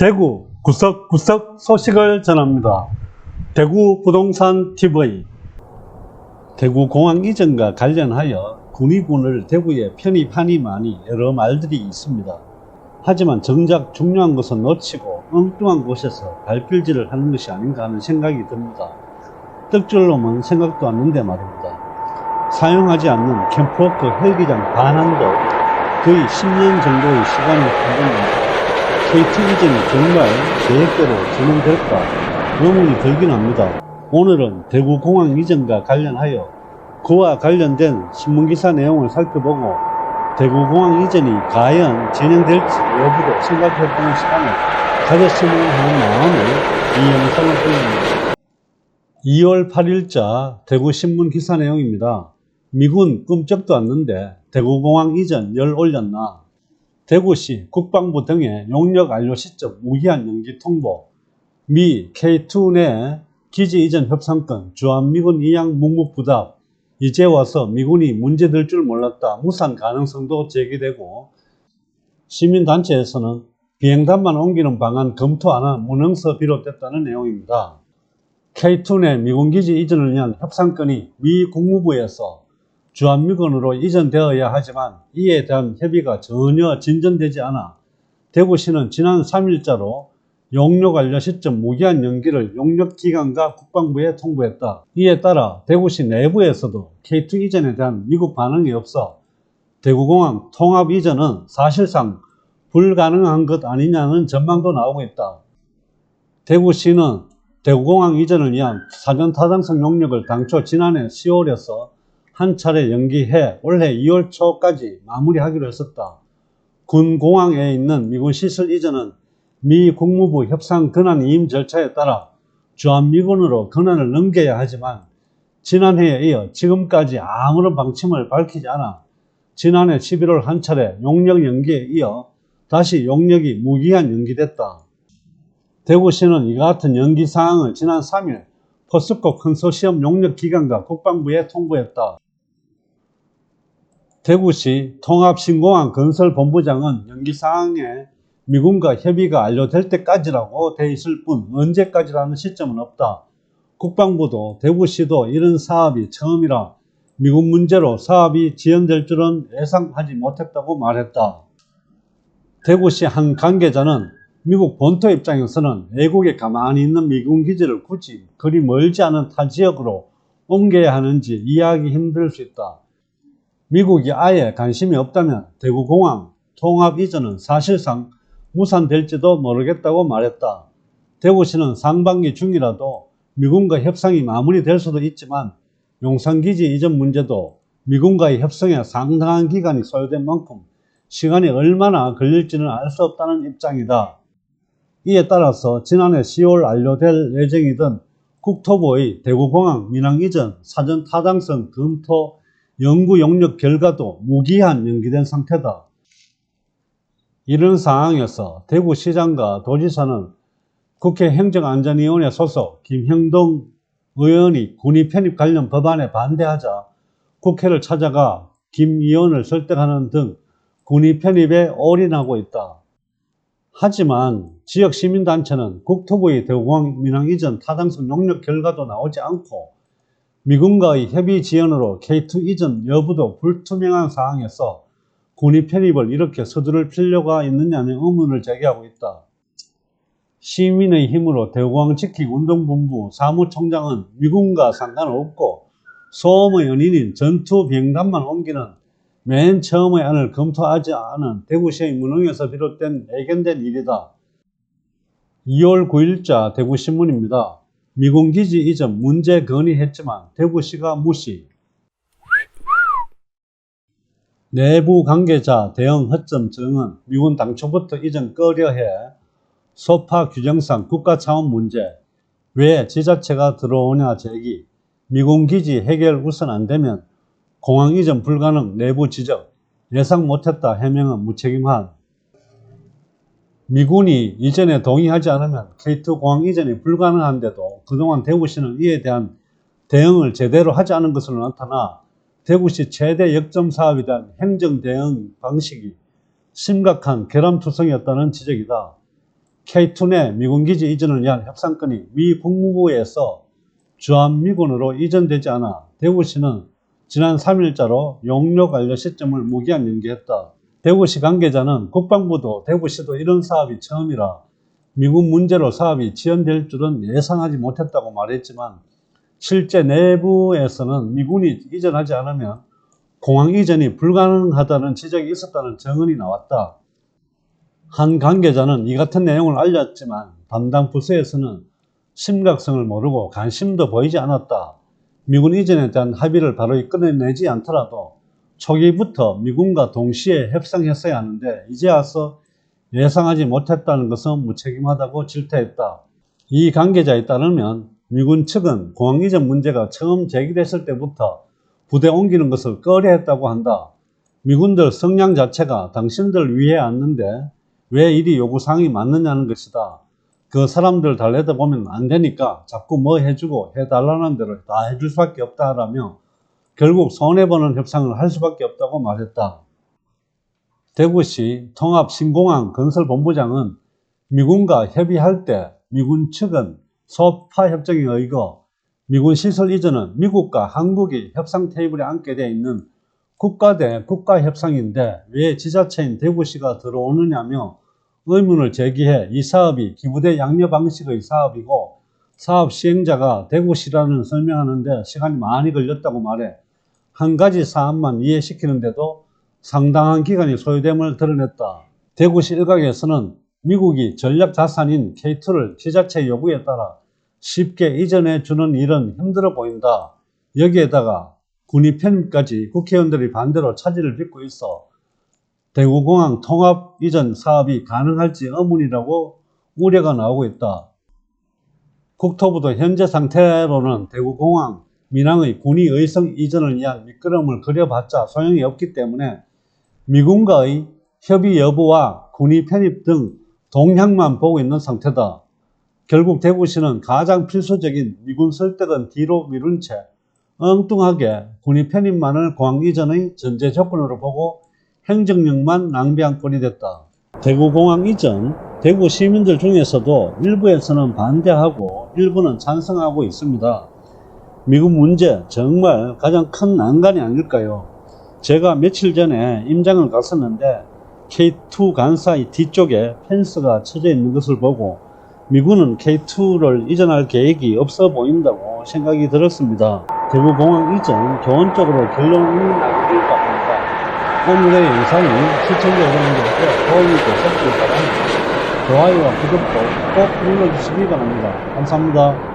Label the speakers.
Speaker 1: 대구 구석구석 소식을 전합니다. 대구 부동산 TV 대구 공항 이전과 관련하여 군의군을 대구에 편입하니마니 여러 말들이 있습니다. 하지만 정작 중요한 것은 놓치고 엉뚱한 곳에서 발필질을 하는 것이 아닌가 하는 생각이 듭니다. 떡줄로만 생각도 않는데 말입니다. 사용하지 않는 캠프워크 헬기장 반환도 거의 10년 정도의 시간이 걸립니다. KT 이전이 정말 계획대로 진행될까 의문이 들긴 합니다. 오늘은 대구공항 이전과 관련하여 그와 관련된 신문기사 내용을 살펴보고 대구공항 이전이 과연 진행될지 여부도 생각해보는 시간을 가졌으면 하는 마음으로 이 영상을 올립니다. 2월 8일자 대구신문 기사 내용입니다. 미군 꿈쩍도 않는데 대구공항 이전 열 올렸나 대구시 국방부 등의 용역 완료 시점 무기한 연기 통보, 미 K2 내 기지 이전 협상권, 주한미군 이양 묵묵부답, 이제 와서 미군이 문제될 줄 몰랐다 무산 가능성도 제기되고 시민단체에서는 비행단만 옮기는 방안 검토 안한 문흥서 비롯됐다는 내용입니다. K2 내 미군 기지 이전을 위한 협상권이 미 국무부에서 주한미군으로 이전되어야 하지만 이에 대한 협의가 전혀 진전되지 않아 대구시는 지난 3일자로 용역 완료 시점 무기한 연기를 용역기관과 국방부에 통보했다. 이에 따라 대구시 내부에서도 K2 이전에 대한 미국 반응이 없어 대구공항 통합 이전은 사실상 불가능한 것 아니냐는 전망도 나오고 있다. 대구시는 대구공항 이전을 위한 사전 타당성 용역을 당초 지난해 10월에서 한 차례 연기해 올해 2월 초까지 마무리하기로 했었다. 군 공항에 있는 미군 시설 이전은 미 국무부 협상 권한 이임 절차에 따라 주한미군으로 권한을 넘겨야 하지만 지난해에 이어 지금까지 아무런 방침을 밝히지 않아 지난해 11월 한 차례 용역 연기에 이어 다시 용역이 무기한 연기됐다. 대구시는 이와 같은 연기 사항을 지난 3일 포스코 컨소시엄 용역 기관과 국방부에 통보했다. 대구시 통합신공항 건설본부장은 연기 사항에 미군과 협의가 완료될 때까지라고 돼 있을 뿐 언제까지라는 시점은 없다. 국방부도 대구시도 이런 사업이 처음이라 미군 문제로 사업이 지연될 줄은 예상하지 못했다고 말했다. 대구시 한 관계자는 미국 본토 입장에서는 외국에 가만히 있는 미군 기지를 굳이 그리 멀지 않은 타 지역으로 옮겨야 하는지 이해하기 힘들 수 있다. 미국이 아예 관심이 없다면 대구공항 통합 이전은 사실상 무산될지도 모르겠다고 말했다. 대구시는 상반기 중이라도 미군과 협상이 마무리될 수도 있지만 용산기지 이전 문제도 미군과의 협상에 상당한 기간이 소요된 만큼 시간이 얼마나 걸릴지는 알 수 없다는 입장이다. 이에 따라서 지난해 10월 완료될 예정이던 국토부의 대구공항 민항 이전 사전 타당성 검토 연구 용역 결과도 무기한 연기된 상태다. 이런 상황에서 대구시장과 도지사는 국회 행정안전위원회 소속 김형동 의원이 군의 편입 관련 법안에 반대하자 국회를 찾아가 김 의원을 설득하는 등 군의 편입에 올인하고 있다. 하지만 지역 시민단체는 국토부의 대구공항 민항 이전 타당성 용역 결과도 나오지 않고 미군과의 협의 지연으로 K2 이전 여부도 불투명한 상황에서 군의 편입을 이렇게 서두를 필요가 있느냐는 의문을 제기하고 있다. 시민의 힘으로 대구공항 지키기 운동본부 사무총장은 미군과 상관없고 소음의 연인인 전투 비행단만 옮기는 맨 처음의 안을 검토하지 않은 대구시의 무능에서 비롯된 예견된 일이다. 2월 9일자 대구신문입니다. 미군 기지 이전 문제 건의했지만 대구시가 무시. 내부 관계자 대응 허점 증은 미군 당초부터 이전 꺼려해 소파 규정상 국가 차원 문제, 왜 지자체가 들어오냐 제기, 미군 기지 해결 우선 안 되면 공항 이전 불가능 내부 지적, 예상 못했다 해명은 무책임한. 미군이 이전에 동의하지 않으면 K2 공항 이전이 불가능한데도 그동안 대구시는 이에 대한 대응을 제대로 하지 않은 것으로 나타나 대구시 최대 역점 사업에 대한 행정 대응 방식이 심각한 결함투성이었다는 지적이다. K2 내 미군 기지 이전을 위한 협상건이 미 국무부에서 주한미군으로 이전되지 않아 대구시는 지난 3일자로 용역 완료 시점을 무기한 연기했다. 대구시 관계자는 국방부도 대구시도 이런 사업이 처음이라 미군 문제로 사업이 지연될 줄은 예상하지 못했다고 말했지만 실제 내부에서는 미군이 이전하지 않으면 공항 이전이 불가능하다는 지적이 있었다는 증언이 나왔다. 한 관계자는 이 같은 내용을 알렸지만 담당 부서에서는 심각성을 모르고 관심도 보이지 않았다. 미군 이전에 대한 합의를 바로 끊어내지 않더라도 초기부터 미군과 동시에 협상했어야 하는데 이제 와서 예상하지 못했다는 것은 무책임하다고 질타했다. 이 관계자에 따르면 미군 측은 공항 이전 문제가 처음 제기됐을 때부터 부대 옮기는 것을 꺼려했다고 한다. 미군들 성향 자체가 당신들 위해 왔는데 왜 이리 요구사항이 맞느냐는 것이다. 그 사람들 달래다 보면 안 되니까 자꾸 뭐 해주고 해달라는 대로 다 해줄 수밖에 없다라며 결국 손해보는 협상을 할 수밖에 없다고 말했다. 대구시 통합신공항 건설본부장은 미군과 협의할 때 미군 측은 소파 협정에 의거 미군 시설 이전은 미국과 한국이 협상 테이블에 앉게 되어 있는 국가 대 국가 협상인데 왜 지자체인 대구시가 들어오느냐며 의문을 제기해 이 사업이 기부대 양녀 방식의 사업이고 사업 시행자가 대구시라는 설명하는데 시간이 많이 걸렸다고 말해 한 가지 사안만 이해시키는데도 상당한 기간이 소요됨을 드러냈다. 대구시 일각에서는 미국이 전략 자산인 K2를 지자체 요구에 따라 쉽게 이전해 주는 일은 힘들어 보인다. 여기에다가 군이 편입까지 국회의원들이 반대로 차질을 빚고 있어 대구공항 통합 이전 사업이 가능할지 의문이라고 우려가 나오고 있다. 국토부도 현재 상태로는 대구공항 민항의 군이 의성 이전을 위한 미끄럼을 그려봤자 소용이 없기 때문에 미군과의 협의 여부와 군이 편입 등 동향만 보고 있는 상태다. 결국 대구시는 가장 필수적인 미군 설득은 뒤로 미룬 채 엉뚱하게 군이 편입만을 공항 이전의 전제 조건으로 보고 행정력만 낭비한 꼴이 됐다. 대구공항 이전, 대구 시민들 중에서도 일부에서는 반대하고 일부는 찬성하고 있습니다. 미군 문제 정말 가장 큰 난관이 아닐까요? 제가 며칠 전에 임장을 갔었는데 K2 간사의 뒤쪽에 펜스가 쳐져 있는 것을 보고 미군은 K2를 이전할 계획이 없어 보인다고 생각이 들었습니다. 대구공항 이전 교훈적으로 결론이 나길 바랍니다. 오늘의 영상이 시청자 여러분들께 도움이 되셨길 바랍니다. 좋아요와 구독도 꼭 눌러주시기 바랍니다. 감사합니다.